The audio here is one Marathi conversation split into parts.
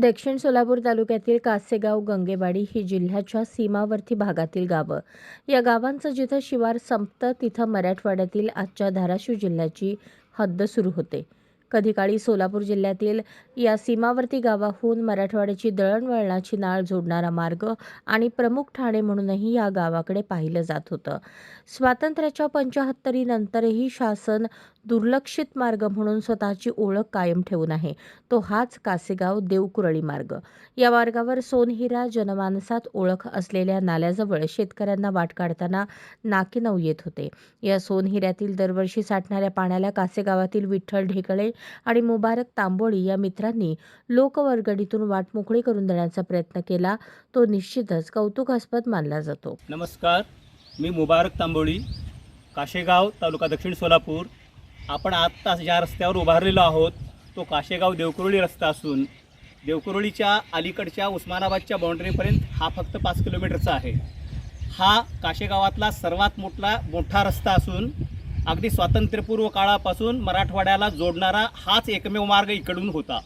दक्षिण सोलापूर तालुक्यातील कासेगाव गंगेवाडी ही जिल्ह्याच्या सीमावर्ती भागातील गावं. या गावांचं जिथं शिवार संपतं तिथं मराठवाड्यातील आजच्या धाराशिव जिल्ह्याची हद्द सुरू होते. कधी काळी सोलापूर जिल्ह्यातील या सीमावर्ती गावाहून मराठवाड्याची दळणवळणाची नाळ जोडणारा मार्ग आणि प्रमुख ठाणे म्हणूनही या गावाकडे पाहिलं जात होतं. स्वातंत्र्याच्या पंचाहत्तरीनंतरही शासन दुर्लक्षित मार्ग म्हणून स्वतःची ओळख कायम ठेवून आहे. तो हाच कासेगाव देवकुरळी मार्ग. या मार्गावर सोनहिरा जनमानसात ओळख असलेल्या नाल्याजवळ शेतकऱ्यांना वाट काढताना नाकीनऊ येत होते. या सोनहिऱ्यातील दरवर्षी साठणाऱ्या पाण्याला कासेगावातील विठ्ठल ढेकळे आणि मुबारक तांबोळी या मित्रांनी लोकवर्गणीतून वाट मोकळी करून देण्याचा प्रयत्न केला तो निश्चितच कौतुकास्पद मानला जातो. नमस्कार मी मुबारक तांबोळी काशेगाव तालुका दक्षिण सोलापूर. आपण आत्ता ज्या रस्त्यावर उभारलेलो आहोत तो काशेगाव देवकुरळी रस्ता असून देवकुरळीच्या अलीकडच्या उस्मानाबादच्या बाउंड्रीपर्यंत हा फक्त पाच किलोमीटरचा आहे. हा काशेगावातला सर्वात मोठा मोठा रस्ता असून अगदी स्वातंत्र्यपूर्व काळापासून मराठवाड्याला जोडणारा हाच एकमेव मार्ग इकडून होता.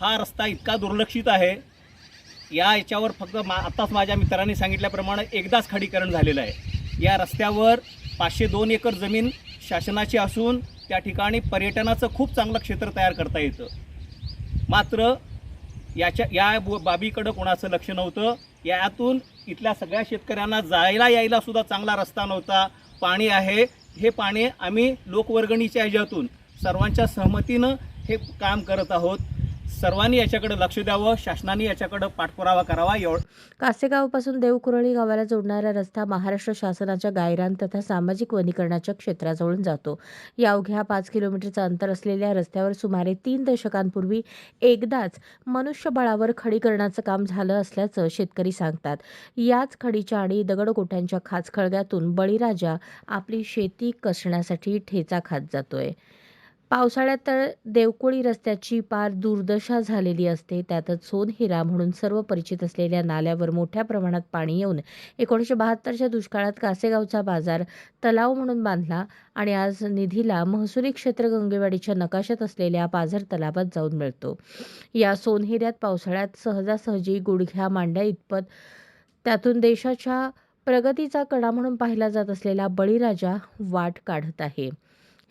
हा रस्ता इतका दुर्लक्षित आहे. या याच्यावर फक्त मा आत्ताच माझ्या मित्रांनी सांगितल्याप्रमाणे एकदाच खडीकरण झालेलं आहे. या रस्त्यावर पाचशे दोन एकर जमीन शासनाची असून त्या ठिकाणी पर्यटनाचं खूप चांगलं क्षेत्र तयार करता येतं. मात्र याच्या या बाबीकडं कोणाचं लक्ष नव्हतं. यातून इथल्या सगळ्या शेतकऱ्यांना जायला यायला सुद्धा चांगला रस्ता नव्हता. पाणी आहे हे पाणी आम्ही लोकवर्गणीच्या ह्याच्यातून सर्वांच्या सहमतीनं हे काम करत आहोत. सर्वांनी याच्याकडे लक्ष द्यावं शासनाने याच्याकडे पाठपुरावा करावा एवढ कासेगावपासून देवकुरळी गावाला जोडणारा रस्ता महाराष्ट्र शासनाच्या गायरान तथा सामाजिक वनीकरणाच्या क्षेत्राजवळून जातो. या अवघ्या पाच किलोमीटरचं अंतर असलेल्या रस्त्यावर सुमारे तीन दशकांपूर्वी एकदाच मनुष्यबळावर खडीकरणाचं काम झालं असल्याचं शेतकरी सांगतात. याच खडीच्या आणि दगडगोट्यांच्या खाचखळग्यातून बळीराजा आपली शेती कसण्यासाठी ठेचा खात जातोय. पावसाळ्यात तर देवकोळी रस्त्याची पार दुर्दशा झालेली असते. त्यातच सोनहिरा म्हणून सर्व परिचित असलेल्या नाल्यावर मोठ्या प्रमाणात पाणी येऊन एकोणीसशे बहात्तरच्या दुष्काळात कासेगावचा बाजार तलाव म्हणून बांधला आणि आज निधीला महसुली क्षेत्र गंगेवाडीच्या नकाशात असलेल्या पाझर तलावात जाऊन मिळतो. या सोनहिऱ्यात पावसाळ्यात सहजासहजी गुडघ्या मांड्या इतपत त्यातून देशाच्या प्रगतीचा कडा म्हणून पाहिला जात असलेला बळीराजा वाट काढत आहे.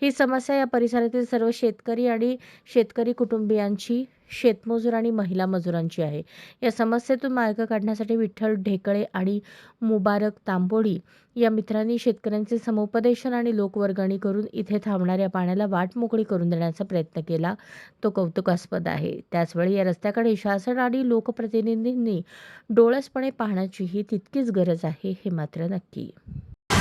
ही समस्या या परिसरातील सर्व शेतकरी आणि शेतकरी कुटुंबियांची शेतमजूर आणि महिला मजुरांची आहे. या समस्येतून मार्ग काढण्यासाठी विठ्ठल ढेकळे आणि मुबारक तांबोळी या मित्रांनी शेतकऱ्यांचे समुपदेशन आणि लोकवर्गणी करून इथे थांबणाऱ्या पाण्याला वाट मोकळी करून देण्याचा प्रयत्न केला. तो कौतुकास्पद आहे. त्याचवेळी या रस्त्याकडे शासन आणि लोकप्रतिनिधींनी डोळसपणे पाहण्याचीही तितकीच गरज आहे हे मात्र नक्की.